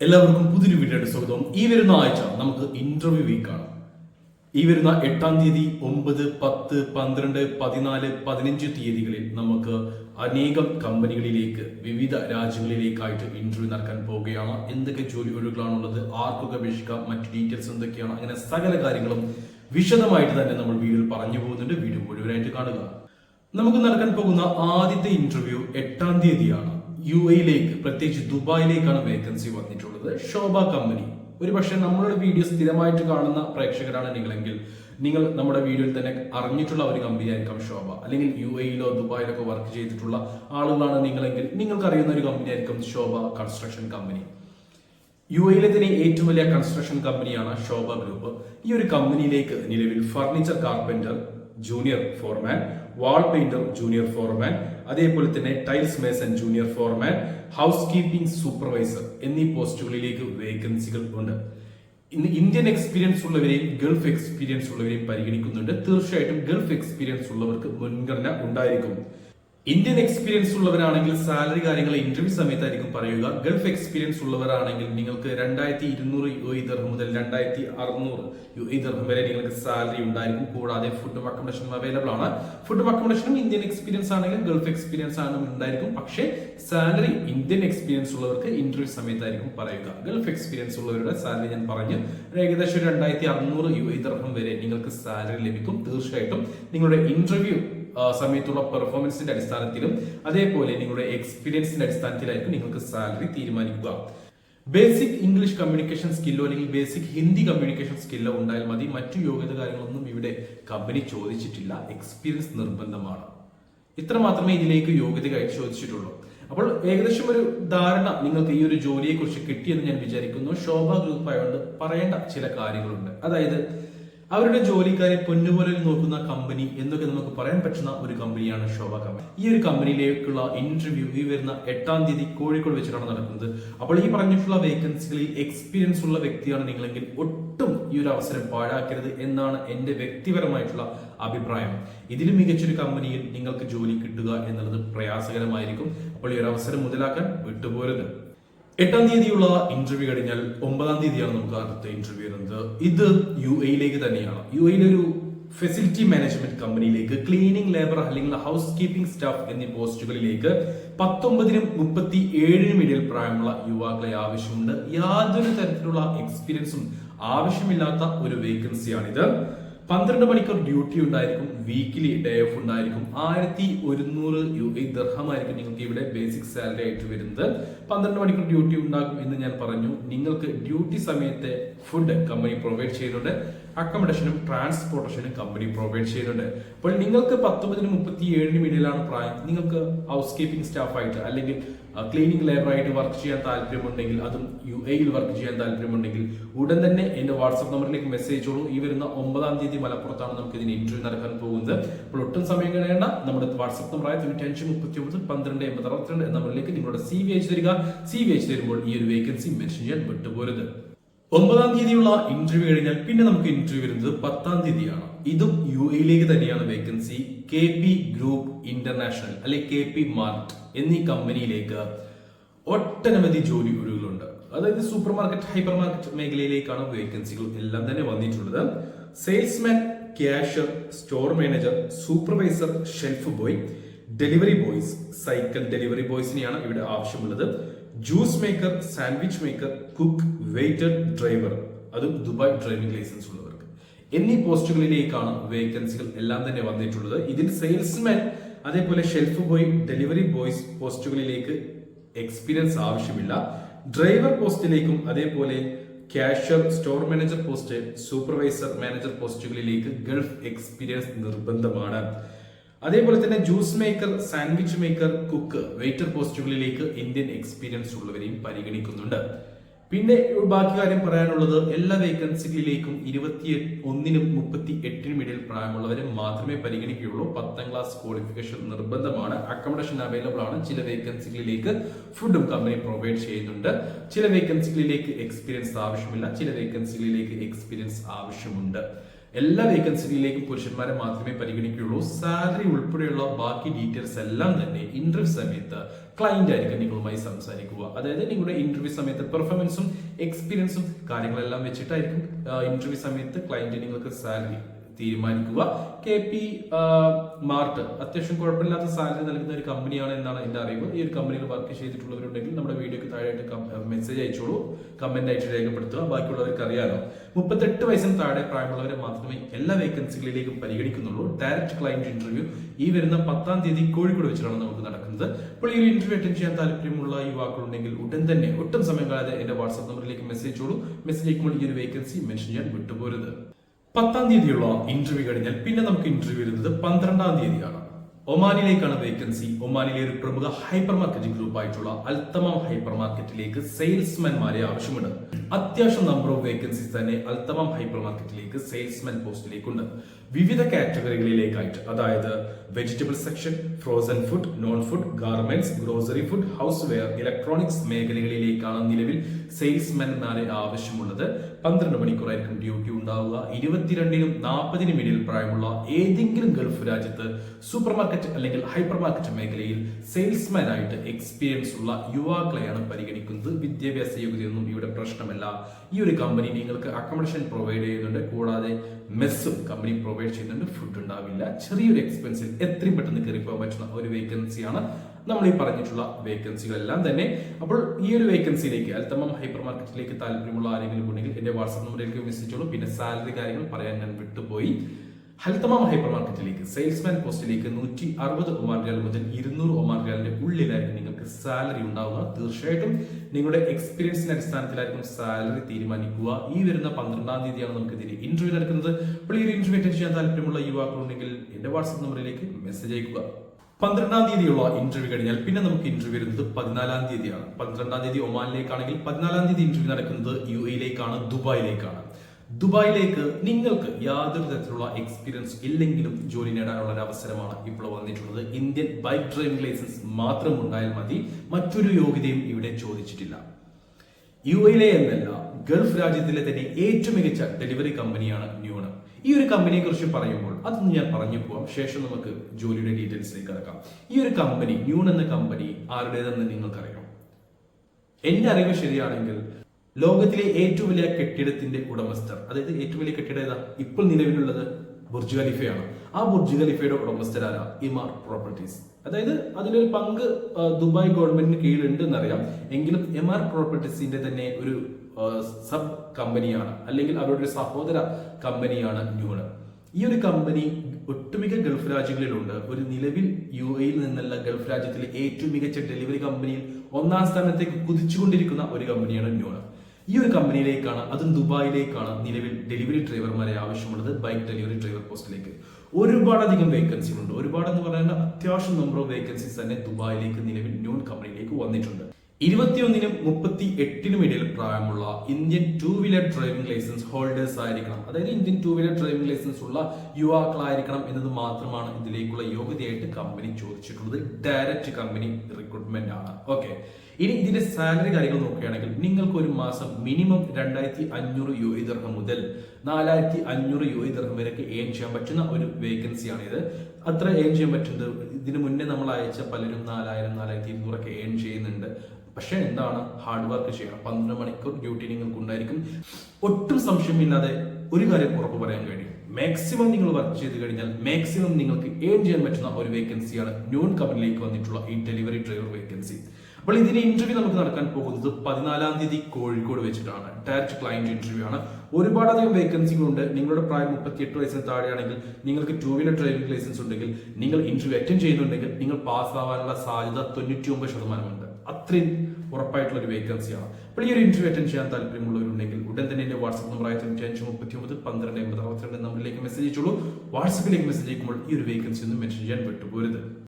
എല്ലാവർക്കും പുതിയൊരു വീഡിയോയുടെ സ്വാഗതം. ഈ വരുന്ന ആഴ്ച നമുക്ക് ഇന്റർവ്യൂ വീക്കാണ് ഈ വരുന്ന എട്ടാം തീയതി ഒമ്പത് പത്ത് പന്ത്രണ്ട് പതിനാല് പതിനഞ്ച് തീയതികളിൽ നമുക്ക് അനേകം കമ്പനികളിലേക്ക് വിവിധ രാജ്യങ്ങളിലേക്കായിട്ട് ഇന്റർവ്യൂ നടക്കാൻ പോവുകയാണ്. എന്തൊക്കെ ജോലി ഒഴിവുകളാണുള്ളത് ആർക്കൊക്കെ അപേക്ഷിക്കാം മറ്റു ഡീറ്റെയിൽസ് എന്തൊക്കെയാണ് അങ്ങനെ സകല കാര്യങ്ങളും വിശദമായിട്ട് തന്നെ നമ്മൾ വീഡിയോയിൽ പറഞ്ഞു പോകുന്നുണ്ട്. വീഡിയോ മുഴുവനായിട്ട് കാണുക. നമുക്ക് നടക്കാൻ പോകുന്ന ആദ്യത്തെ ഇന്റർവ്യൂ എട്ടാം തീയതിയാണ്. യു എയിലേക്ക് പ്രത്യേകിച്ച് ദുബായിലേക്കാണ് വേക്കൻസി വന്നിട്ടുള്ളത്. ശോഭ കമ്പനി. ഒരു പക്ഷേ നമ്മളുടെ വീഡിയോ സ്ഥിരമായിട്ട് കാണുന്ന പ്രേക്ഷകരാണ് നിങ്ങളെങ്കിൽ നിങ്ങൾ നമ്മുടെ വീഡിയോയിൽ തന്നെ അറിഞ്ഞിട്ടുള്ള ഒരു കമ്പനി ആയിരിക്കാം ശോഭ. അല്ലെങ്കിൽ യു എയിലോ ദുബായിലൊക്കെ വർക്ക് ചെയ്തിട്ടുള്ള ആളുകളാണ് നിങ്ങളെങ്കിൽ നിങ്ങൾക്ക് അറിയുന്ന ഒരു കമ്പനി ആയിരിക്കും ശോഭ കൺസ്ട്രക്ഷൻ കമ്പനി യു എയിലെ തന്നെ ഏറ്റവും വലിയ കൺസ്ട്രക്ഷൻ കമ്പനിയാണ് ശോഭ ഗ്രൂപ്പ് ഈ ഒരു കമ്പനിയിലേക്ക് നിലവിൽ furniture carpenter junior foreman wall painter junior foreman അതേപോലെ തന്നെ tiles mason junior foreman housekeeping supervisor എന്നീ പോസ്റ്റുകളിലേക്ക് വേക്കൻസികൾ ഉണ്ട്. ഇന്ന് ഇന്ത്യൻ എക്സ്പീരിയൻസ് ഉള്ളവരെയും ഗൾഫ് എക്സ്പീരിയൻസ് ഉള്ളവരെയും പരിഗണിക്കുന്നുണ്ട്. തീർച്ചയായിട്ടും ഗൾഫ് എക്സ്പീരിയൻസ് ഉള്ളവർക്ക് മുൻഗണന ഉണ്ടായിരിക്കും. ഇന്ത്യൻ എക്സ്പീരിയൻസ് ഉള്ളവരാണെങ്കിൽ സാലറി കാര്യങ്ങൾ ഇന്റർവ്യൂ സമയത്തായിരിക്കും പറയുക. ഗൾഫ് എക്സ്പീരിയൻസ് ഉള്ളവരാണെങ്കിൽ നിങ്ങൾക്ക് രണ്ടായിരത്തി ഇരുന്നൂറ് യു ഇ ദർഹം മുതൽ രണ്ടായിരത്തി അറുന്നൂറ് യു ഇ ദർഹം വരെ നിങ്ങൾക്ക് സാലറി ഉണ്ടായിരിക്കും. കൂടാതെ ഫുഡും അക്കോമഡേഷനും അവൈലബിൾ ആണ്. ഫുഡും അക്കോമഡേഷനും ഇന്ത്യൻ എക്സ്പീരിയൻസ് ആണെങ്കിലും ഗൾഫ് എക്സ്പീരിയൻസ് ആണെങ്കിലും ഉണ്ടായിരിക്കും. പക്ഷേ സാലറി ഇന്ത്യൻ എക്സ്പീരിയൻസ് ഉള്ളവർക്ക് ഇന്റർവ്യൂ സമയത്തായിരിക്കും പറയുക. ഗൾഫ് എക്സ്പീരിയൻസ് ഉള്ളവരുടെ സാലറി ഞാൻ പറഞ്ഞു. ഏകദേശം രണ്ടായിരത്തി അറുന്നൂറ് യു ഇ ദർഹം വരെ നിങ്ങൾക്ക് സാലറി ലഭിക്കും. തീർച്ചയായിട്ടും നിങ്ങളുടെ ഇന്റർവ്യൂ സമയത്തുള്ള പെർഫോമൻസിന്റെ അടിസ്ഥാനത്തിലും അതേപോലെ നിങ്ങളുടെ എക്സ്പീരിയൻസിന്റെ അടിസ്ഥാനത്തിലായിരിക്കും നിങ്ങൾക്ക് സാലറി തീരുമാനിക്കുക. ബേസിക് ഇംഗ്ലീഷ് കമ്മ്യൂണിക്കേഷൻ സ്കില്ലോ അല്ലെങ്കിൽ ബേസിക് ഹിന്ദി കമ്മ്യൂണിക്കേഷൻ സ്കില്ലോ ഉണ്ടായാൽ മതി. മറ്റു യോഗ്യത കാര്യങ്ങളൊന്നും ഇവിടെ കമ്പനി ചോദിച്ചിട്ടില്ല. എക്സ്പീരിയൻസ് നിർബന്ധമാണ്. ഇത്ര മാത്രമേ ഇതിലേക്ക് യോഗ്യതയായി ചോദിച്ചിട്ടുള്ളൂ. അപ്പോൾ ഏകദേശം ഒരു ധാരണ നിങ്ങൾക്ക് ഈ ഒരു ജോലിയെ കുറിച്ച് കിട്ടിയെന്ന് ഞാൻ വിചാരിക്കുന്നു. ശോഭ ഗ്രൂപ്പ് ആയതുകൊണ്ട് പറയേണ്ട ചില കാര്യങ്ങളുണ്ട്. അതായത് അവരുടെ ജോലിക്കാരെ പൊന്നുപോലെ നോക്കുന്ന കമ്പനി എന്നൊക്കെ നമുക്ക് പറയാൻ പറ്റുന്ന ഒരു കമ്പനിയാണ് ശോഭ കമ്പനി ഈ ഒരു കമ്പനിയിലേക്കുള്ള ഇന്റർവ്യൂ ഈ വരുന്ന എട്ടാം തീയതി കോഴിക്കോട് വെച്ചിട്ടാണ് നടക്കുന്നത്. അപ്പോൾ ഈ പറഞ്ഞിട്ടുള്ള വേക്കൻസികളിൽ എക്സ്പീരിയൻസ് ഉള്ള വ്യക്തിയാണ് നിങ്ങളെങ്കിൽ ഒട്ടും ഈ ഒരു അവസരം പാഴാക്കരുത് എന്നാണ് എന്റെ വ്യക്തിപരമായിട്ടുള്ള അഭിപ്രായം. ഇതിലും മികച്ചൊരു കമ്പനിയിൽ നിങ്ങൾക്ക് ജോലി കിട്ടുക എന്നുള്ളത് പ്രയാസകരമായിരിക്കും. അപ്പോൾ ഈ ഒരു അവസരം മുതലാക്കാൻ വിട്ടുപോരുത്. എട്ടാം തീയതിയുള്ള ഇന്റർവ്യൂ കഴിഞ്ഞാൽ ഒമ്പതാം തീയതിയാണ് നമുക്ക് അടുത്ത ഇന്റർവ്യൂ വരുന്നത്. ഇത് യു എയിലേക്ക് തന്നെയാണ്. യു എയിലെ ഒരു ഫെസിലിറ്റി മാനേജ്മെന്റ് കമ്പനിയിലേക്ക് ക്ലീനിങ് ലേബർ അല്ലെങ്കിൽ ഹൗസ് കീപ്പിംഗ് സ്റ്റാഫ് എന്നീ പോസ്റ്റുകളിലേക്ക് പത്തൊമ്പതിനും മുപ്പത്തി ഏഴിനും ഇടയിൽ പ്രായമുള്ള യുവാക്കളെ ആവശ്യമുണ്ട്. യാതൊരു തരത്തിലുള്ള എക്സ്പീരിയൻസും ആവശ്യമില്ലാത്ത ഒരു വേക്കൻസിയാണിത് പന്ത്രണ്ട് മണിക്കൂർ ഡ്യൂട്ടി ഉണ്ടായിരിക്കും വീക്കിലി ഡേ ഓഫ് ഉണ്ടായിരിക്കും. ആയിരത്തി ഒരുന്നൂറ് യു എ ദർഹമായിരിക്കും നിങ്ങൾക്ക് ഇവിടെ ബേസിക് സാലറി ആയിട്ട് വരുന്നത്. പന്ത്രണ്ട് മണിക്കൂർ ഡ്യൂട്ടി ഉണ്ടാകും എന്ന് ഞാൻ പറഞ്ഞു. നിങ്ങൾക്ക് ഡ്യൂട്ടി സമയത്തെ ഫുഡ് കമ്പനി പ്രൊവൈഡ് ചെയ്യുന്നുണ്ട്. അക്കോമഡേഷനും ട്രാൻസ്പോർട്ടേഷനും കമ്പനി പ്രൊവൈഡ് ചെയ്യുന്നുണ്ട്. അപ്പോൾ നിങ്ങൾക്ക് പത്തൊമ്പതിനും മുപ്പത്തി ഏഴിനും ഇടയിലാണ് പ്രായം. നിങ്ങൾക്ക് ഹൗസ് കീപ്പിംഗ് സ്റ്റാഫായിട്ട് അല്ലെങ്കിൽ ക്ലീനിങ് ലേബറായിട്ട് വർക്ക് ചെയ്യാൻ താല്പര്യമുണ്ടെങ്കിൽ അതും യു എയിൽ വർക്ക് ചെയ്യാൻ താല്പര്യമുണ്ടെങ്കിൽ ഉടൻ തന്നെ എന്റെ വാട്സ്ആപ്പ് നമ്പറിലേക്ക് മെസ്സേജ് ചെയ്തോളൂ ഈ വരുന്ന ഒമ്പതാം തീയതി മലപ്പുറത്താണ് നമുക്ക് ഇതിന് ഇന്റർവ്യൂ നടക്കാൻ പോകുന്നത്. അപ്പോൾ ഒട്ടും സമയം കഴിയേണ്ട നമ്മുടെ വാട്സ്ആപ്പ് നമ്പറായ തൊണ്ണൂറ്റി അഞ്ച് മുപ്പത്തി ഒമ്പത് പന്ത്രണ്ട് എൺപത് അറുപത്തിരണ്ട് എന്ന നമ്പറിലേക്ക് നിങ്ങളുടെ സി വി അയച്ചു തരിക. സി വി അയച്ചു തരുമ്പോൾ ഈ ഒരു വേക്കൻസി മെൻഷൻ ചെയ്യാൻ വിട്ടുപോരുത്. ഒമ്പതാം തീയതിയുള്ള ഇന്റർവ്യൂ കഴിഞ്ഞാൽ പിന്നെ നമുക്ക് ഇന്റർവ്യൂ വരുന്നത് പത്താം തീയതിയാണ്. ഇതും യു എയിലേക്ക് തന്നെയാണ് vacancy K P group international അല്ലെ കെ പി മാർട്ട് എന്നീ കമ്പനിയിലേക്ക് ഒട്ടനവധി ജോലി ഒഴിവുകളുണ്ട്. അതായത് സൂപ്പർ മാർക്കറ്റ് ഹൈപ്പർ മാർക്കറ്റ് മേഖലയിലേക്കാണ് വേക്കൻസികൾ എല്ലാം തന്നെ വന്നിട്ടുള്ളത്. Salesman cashier store manager supervisor shelf boy delivery boys cycle delivery ബോയ്സിനെയാണ് ഇവിടെ ആവശ്യമുള്ളത്. Juice maker sandwich maker cook waiter driver അതും ദുബായ് ഡ്രൈവിംഗ് ലൈസൻസ് ഉള്ളവർക്ക്. എന്നീ പോസ്റ്റുകളിലേക്കാണ് വേക്കൻസികൾ എല്ലാം തന്നെ വന്നിട്ടുള്ളത്. ഇതിൽ സെയിൽസ്മാൻ അതേപോലെ ഷെൽഫ് ബോയ് ഡെലിവറി ബോയ്സ് പോസ്റ്റുകളിലേക്ക് എക്സ്പീരിയൻസ് ആവശ്യമില്ല. ഡ്രൈവർ പോസ്റ്റിലേക്കും അതേപോലെ cashier store manager post supervisor manager പോസ്റ്റുകളിലേക്ക് Gulf experience നിർബന്ധമാണ്. അതേപോലെ തന്നെ juice maker sandwich maker cook waiter പോസ്റ്റുകളിലേക്ക് Indian experience ഉള്ളവരെയും പരിഗണിക്കുന്നുണ്ട്. പിന്നെ ബാക്കി കാര്യം പറയാനുള്ളത് എല്ലാ വേക്കൻസികളിലേക്കും ഇരുപത്തി ഒന്നിനും മുപ്പത്തി എട്ടിനും ഇടയിൽ പ്രായമുള്ളവരെ മാത്രമേ പരിഗണിക്കുകയുള്ളൂ. പത്താം ക്ലാസ് ക്വാളിഫിക്കേഷൻ നിർബന്ധമാണ്. അക്കോമഡേഷൻ അവൈലബിൾ ആണ്. ചില വേക്കൻസികളിലേക്ക് ഫുഡും കമ്പനി പ്രൊവൈഡ് ചെയ്യുന്നുണ്ട്. ചില വേക്കൻസികളിലേക്ക് എക്സ്പീരിയൻസ് ആവശ്യമില്ല. ചില വേക്കൻസികളിലേക്ക് എക്സ്പീരിയൻസ് ആവശ്യമുണ്ട്. എല്ലാ വേക്കൻസിയിലേക്കും പുരുഷന്മാരെ മാത്രമേ പരിഗണിക്കുകയുള്ളൂ. സാലറി ഉൾപ്പെടെയുള്ള ബാക്കി ഡീറ്റെയിൽസ് എല്ലാം തന്നെ ഇന്റർവ്യൂ സമയത്ത് ക്ലയന്റ് ആയിരിക്കും നിങ്ങളുമായി സംസാരിക്കുക. അതായത് നിങ്ങളുടെ ഇന്റർവ്യൂ സമയത്ത് പെർഫോമൻസും എക്സ്പീരിയൻസും കാര്യങ്ങളെല്ലാം വെച്ചിട്ടായിരിക്കും ഇന്റർവ്യൂ സമയത്ത് ക്ലയന്റ് നിങ്ങൾക്ക് സാലറി തീരുമാനിക്കുക. കെ പി മാർട്ട് അത്യാവശ്യം കുഴപ്പമില്ലാത്ത സാലറി നൽകുന്ന ഒരു കമ്പനിയാണ് എന്നാണ് എന്റെ അറിവ്. ഈ ഒരു കമ്പനിയിൽ വർക്ക് ചെയ്തിട്ടുള്ളവരുണ്ടെങ്കിൽ നമ്മുടെ വീഡിയോക്ക് താഴെയായിട്ട് മെസ്സേജ് അയച്ചോളൂ. കമന്റ് അയച്ചു രേഖപ്പെടുത്തുക. ബാക്കിയുള്ളവർക്ക് അറിയാലോ. മുപ്പത്തെട്ട് വയസ്സിന് താഴെ പ്രായമുള്ളവരെ മാത്രമേ എല്ലാ വേക്കൻസികളിലേക്കും പരിഗണിക്കുന്നുള്ളൂ. ഡയറക്റ്റ് ക്ലയന്റ് ഇന്റർവ്യൂ ഈ വരുന്ന പത്താം തീയതി കോഴിക്കോട് വെച്ചിട്ടാണ് നമുക്ക് നടക്കുന്നത്. അപ്പോൾ ഈ ഒരു ഇന്റർവ്യൂ അറ്റൻഡ് ചെയ്യാൻ താല്പര്യമുള്ള യുവാക്കളുണ്ടെങ്കിൽ ഉടൻ തന്നെ ഒട്ടും സമയം കളയാതെ എന്റെ വാട്സ്ആപ്പ് നമ്പറിലേക്ക് മെസ്സേജ് അയച്ചോളൂ. മെസ്സേജ് അയക്കുമ്പോൾ ഈ ഒരു വേക്കൻസി മെൻഷൻ ചെയ്യാൻ വിട്ടുപോരുത്. പത്താം തീയതിയുള്ള ഇന്റർവ്യൂ കഴിഞ്ഞാൽ പിന്നെ നമുക്ക് ഇന്റർവ്യൂ വരുന്നത് പന്ത്രണ്ടാം തീയതിയാണ്. ഒമാനിലേക്കാണ് വേക്കൻസി ഒമാനിലെ ഒരു പ്രമുഖ ഹൈപ്പർ ഗ്രൂപ്പ് ആയിട്ടുള്ള അൽത്തമാം ഹൈപ്പർ മാർക്കറ്റിലേക്ക് സെയിൽസ്മാൻമാരെ ആവശ്യമുണ്ട്. അത്യാവശ്യം നമ്പർ ഓഫ് വേക്കൻസീസ് തന്നെ അൽത്തമാം ഹൈപ്പർ മാർക്കറ്റിലേക്ക് സെയിൽസ്മാൻ പോസ്റ്റിലേക്കുണ്ട്. വിവിധ കാറ്റഗറികളിലേക്കായിട്ട് അതായത് vegetable section frozen food non food garments grocery food houseware electronics മേഖലകളിലേക്കാണ് നിലവിൽ സെയിൽസ്മാൻമാരെ ആവശ്യമുള്ളത്. പന്ത്രണ്ട് മണിക്കൂറായിരിക്കും ഡ്യൂട്ടി ഉണ്ടാവുക. ഇരുപത്തിരണ്ടിനും നാൽപ്പതിനും ഇടയിൽ പ്രായമുള്ള ഏതെങ്കിലും ഗൾഫ് രാജ്യത്ത് സൂപ്പർ മാർക്കറ്റ് അല്ലെങ്കിൽ ഹൈപ്പർ മാർക്കറ്റ് മേഖലയിൽ സെയിൽസ്മാൻ ആയിട്ട് എക്സ്പീരിയൻസ് ഉള്ള യുവാക്കളെയാണ് പരിഗണിക്കുന്നത്. വിദ്യാഭ്യാസ യോഗ്യതയൊന്നും ഇവിടെ പ്രശ്നമല്ല. ഈ ഒരു കമ്പനി നിങ്ങൾക്ക് അക്കോമഡേഷൻ പ്രൊവൈഡ് ചെയ്യുന്നുണ്ട്. കൂടാതെ മെസ്സും കമ്പനി പ്രൊവൈഡ് ചെയ്യുന്നുണ്ട്. ഫുഡ് ഉണ്ടാവില്ല. ചെറിയൊരു എക്സ്പെൻസിൽ എത്രയും പെട്ടെന്ന് കയറി പോകാൻ പറ്റുന്ന ഒരു വേക്കൻസിയാണ് നമ്മൾ ഈ പറഞ്ഞിട്ടുള്ള വേക്കൻസികളെല്ലാം തന്നെ. അപ്പോൾ ഈ ഒരു വേക്കൻസിയിലേക്ക് അൽത്തമം ഹൈപ്പർ മാർക്കറ്റിലേക്ക് താല്പര്യമുള്ള ആരെങ്കിലും ഉണ്ടെങ്കിൽ എന്റെ വാട്സ്ആപ്പ് നമ്പറിലേക്ക് മെസ്സേജ് പിന്നെ സാലറി കാര്യങ്ങൾ പറയാൻ ഞാൻ വിട്ടുപോയി. ഹൽത്തമാം ഹൈപ്പർ മാർക്കറ്റിലേക്ക് സെയിൽസ്മാൻ പോസ്റ്റിലേക്ക് നൂറ്റി അറുപത് ഒമാൻ റിയാൽ മുതൽ ഇരുന്നൂറ് ഒമാൻ റിയാലിന്റെ ഉള്ളിലായിരിക്കും നിങ്ങൾക്ക് സാലറി ഉണ്ടാവുക. തീർച്ചയായിട്ടും നിങ്ങളുടെ എക്സ്പീരിയൻസിന്റെ അടിസ്ഥാനത്തിലായിരിക്കും സാലറി തീരുമാനിക്കുക. ഈ വരുന്ന പന്ത്രണ്ടാം തീയതിയാണ് നമുക്ക് ഇതിന് ഇന്റർവ്യൂ നടക്കുന്നത്. അപ്പോൾ ഈ ഒരു ഇന്റർവ്യൂ അറ്റൻഡ് ചെയ്യാൻ താല്പര്യമുള്ള യുവാക്കളുണ്ടെങ്കിൽ എന്റെ വാട്സ്ആപ്പ് നമ്പറിലേക്ക് മെസ്സേജ് അയക്കുക പന്ത്രണ്ടാം തീയതിയുള്ള ഇന്റർവ്യൂ കഴിഞ്ഞാൽ പിന്നെ നമുക്ക് ഇന്റർവ്യൂ വരുന്നത് പതിനാലാം തീയതിയാണ്. പന്ത്രണ്ടാം തീയതി ഒമാനിലേക്കാണെങ്കിൽ പതിനാലാം തീയതി ഇന്റർവ്യൂ നടക്കുന്നത് യു എയിലേക്കാണ് ദുബായിലേക്കാണ്. ദുബായിലേക്ക് നിങ്ങൾക്ക് യാതൊരു തരത്തിലുള്ള എക്സ്പീരിയൻസ് ഇല്ലെങ്കിലും ജോലി നേടാനുള്ള ഒരു അവസരമാണ് ഇപ്പോൾ വന്നിട്ടുള്ളത്. ഇന്ത്യൻ ബൈക്ക് ഡ്രൈവിംഗ് ലൈസൻസ് മാത്രം ഉണ്ടായാൽ മതി. മറ്റൊരു യോഗ്യതയും ഇവിടെ ചോദിച്ചിട്ടില്ല. യു എയിലെ എന്നല്ല ഗൾഫ് രാജ്യത്തിലെ തന്നെ ഏറ്റവും മികച്ച ഡെലിവറി കമ്പനിയാണ് ന്യൂണ് ഈ ഒരു കമ്പനിയെ കുറിച്ച് പറയുമ്പോൾ അതൊന്ന് ഞാൻ പറഞ്ഞു പോവാം. ശേഷം നമുക്ക് ജോലിയുടെ ഡീറ്റെയിൽസിലേക്ക് കിടക്കാം. ഈ ഒരു കമ്പനി ന്യൂൺ എന്ന കമ്പനി ആരുടേതെന്ന് നിങ്ങൾക്കറിയാം. എന്റെ അറിവ് ശരിയാണെങ്കിൽ ലോകത്തിലെ ഏറ്റവും വലിയ കെട്ടിടത്തിന്റെ ഉടമസ്ഥർ അതായത് ഏറ്റവും വലിയ കെട്ടിടം ഏതാ? ഇപ്പോൾ നിലവിലുള്ളത് ബുർജ് ഖലീഫയാണ്. ആ ബുർജ് ഖലീഫയുടെ ഉടമസ്ഥരാണ് ഇമാർ പ്രോപ്പർട്ടീസ് അതായത് അതിലൊരു പങ്ക് ദുബായ് ഗവൺമെന്റിന് കീഴിലുണ്ട് എന്നറിയാം എങ്കിലും എം ആർ പ്രോപ്പർട്ടീസിന്റെ തന്നെ ഒരു സബ് കമ്പനിയാണ്. അല്ലെങ്കിൽ അവരുടെ ഒരു സഹോദര കമ്പനിയാണ് ന്യൂണ് ഈ ഒരു കമ്പനി ഒട്ടുമിക്ക ഗൾഫ് രാജ്യങ്ങളിലുണ്ട്. ഒരു നിലവിൽ യു എയിൽ നിന്നല്ല ഗൾഫ് രാജ്യത്തിലെ ഏറ്റവും മികച്ച ഡെലിവറി കമ്പനിയിൽ ഒന്നാം സ്ഥാനത്തേക്ക് കുതിച്ചുകൊണ്ടിരിക്കുന്ന ഒരു കമ്പനിയാണ് ന്യൂണ് ഈ ഒരു കമ്പനിയിലേക്കാണ് അതും ദുബായിലേക്കാണ് നിലവിൽ ഡെലിവറി ഡ്രൈവർമാരെ ആവശ്യമുള്ളത് ബൈക്ക് ഡെലിവറി ഡ്രൈവർ പോസ്റ്റിലേക്ക്. ഒരുപാടധികം വേക്കൻസികളുണ്ട്. ഒരുപാട് എന്ന് പറയുന്ന അത്യാവശ്യം നമ്പർ ഓഫ് വേക്കൻസീസ് തന്നെ ദുബായിലേക്ക് നിലവിൽ ന്യൂൺ കമ്പനിയിലേക്ക് വന്നിട്ടുണ്ട്. ഇരുപത്തിയൊന്നിനും മുപ്പത്തി എട്ടിനും ഇടയിൽ പ്രായമുള്ള Indian two wheeler driving licence holders ആയിരിക്കണം. അതായത് Indian two wheeler driving licence ഉള്ള യുവാക്കളായിരിക്കണം എന്നത് മാത്രമാണ് ഇതിലേക്കുള്ള യോഗ്യതയായിട്ട് കമ്പനി ചോദിച്ചിട്ടുള്ളത്. ഡയറക്റ്റ് കമ്പനി റിക്രൂട്ട്മെന്റ് ആണ്. ഓക്കെ ഇനി ഇതിന്റെ സാലറി കാര്യങ്ങൾ നോക്കുകയാണെങ്കിൽ നിങ്ങൾക്ക് ഒരു മാസം മിനിമം രണ്ടായിരത്തി അഞ്ഞൂറ് യു ഇ ദർഹം മുതൽ നാലായിരത്തി അഞ്ഞൂറ് യു ഇ ദർഹം വരെയൊക്കെ ഏൺ ചെയ്യാൻ പറ്റുന്ന ഒരു വേക്കൻസിയാണ് ഇത്. അത്ര ഏൺ ചെയ്യാൻ പറ്റുന്നത്. ഇതിനു മുന്നേ നമ്മൾ അയച്ച പലരും നാലായിരം നാലായിരത്തി ഇരുന്നൂറൊക്കെ ഏൺ ചെയ്യുന്നുണ്ട്. പക്ഷെ എന്താണ് ഹാർഡ് വർക്ക് ചെയ്യണം? പന്ത്രണ്ട് മണിക്കൂർ ഡ്യൂട്ടി നിങ്ങൾക്ക് ഉണ്ടായിരിക്കും ഒട്ടും സംശയമില്ലാതെ ഒരു കാര്യം ഉറപ്പ് പറയാൻ കഴിയും. മാക്സിമം നിങ്ങൾ വർക്ക് ചെയ്ത് കഴിഞ്ഞാൽ മാക്സിമം നിങ്ങൾക്ക് ഏൺ ചെയ്യാൻ പറ്റുന്ന ഒരു വേക്കൻസിയാണ് ന്യൂൺ കമ്പനിയിലേക്ക് വന്നിട്ടുള്ള ഈ ഡെലിവറി ഡ്രൈവർ വേക്കൻസി അപ്പോൾ ഇതിന്റെ ഇന്റർവ്യൂ നമുക്ക് നടക്കാൻ പോകുന്നത് പതിനാലാം തീയതി കോഴിക്കോട് വെച്ചിട്ടാണ്. ഡയറക്റ്റ് ക്ലയന്റ് ഇന്റർവ്യൂ ആണ്. ഒരുപാടധികം വേക്കൻസികളുണ്ട് നിങ്ങളുടെ പ്രായം മുപ്പത്തിയെട്ട് വയസ്സിന് താഴെയാണെങ്കിൽ നിങ്ങൾക്ക് ടൂ വീലർ ഡ്രൈവിംഗ് ലൈസൻസ് ഉണ്ടെങ്കിൽ നിങ്ങൾ ഇന്റർവ്യൂ അറ്റൻഡ് ചെയ്യുന്നുണ്ടെങ്കിൽ നിങ്ങൾ പാസ് ആവാനുള്ള സാധ്യത തൊണ്ണൂറ്റി ഒമ്പത് ശതമാനമുണ്ട്. അത്രയും ഉറപ്പായിട്ടുള്ള ഒരു വേക്കൻസിയാണ് അപ്പോൾ ഈ ഒരു ഇന്റർവ്യൂ അറ്റൻഡ് ചെയ്യാൻ താല്പര്യമുള്ളവരുണ്ടെങ്കിൽ ഉടൻ തന്നെ എന്റെ വാട്സ്ആപ്പ് നമ്പർ ആയിരത്തി തൊണ്ണൂറ്റി മുപ്പത്തി ഒമ്പത് പന്ത്രണ്ട് എൺപത് അറുപത്തിരണ്ട് നമ്പറിലേക്ക് മെസ്സേജ് അയച്ചോളൂ. വാട്സ്ആപ്പിലേക്ക് മെസ്സേജ് അയക്കുമ്പോൾ ഈ ഒരു വേക്കൻസി ഒന്നും മെൻഷൻ ചെയ്യാൻ വിട്ടുപോരുത്.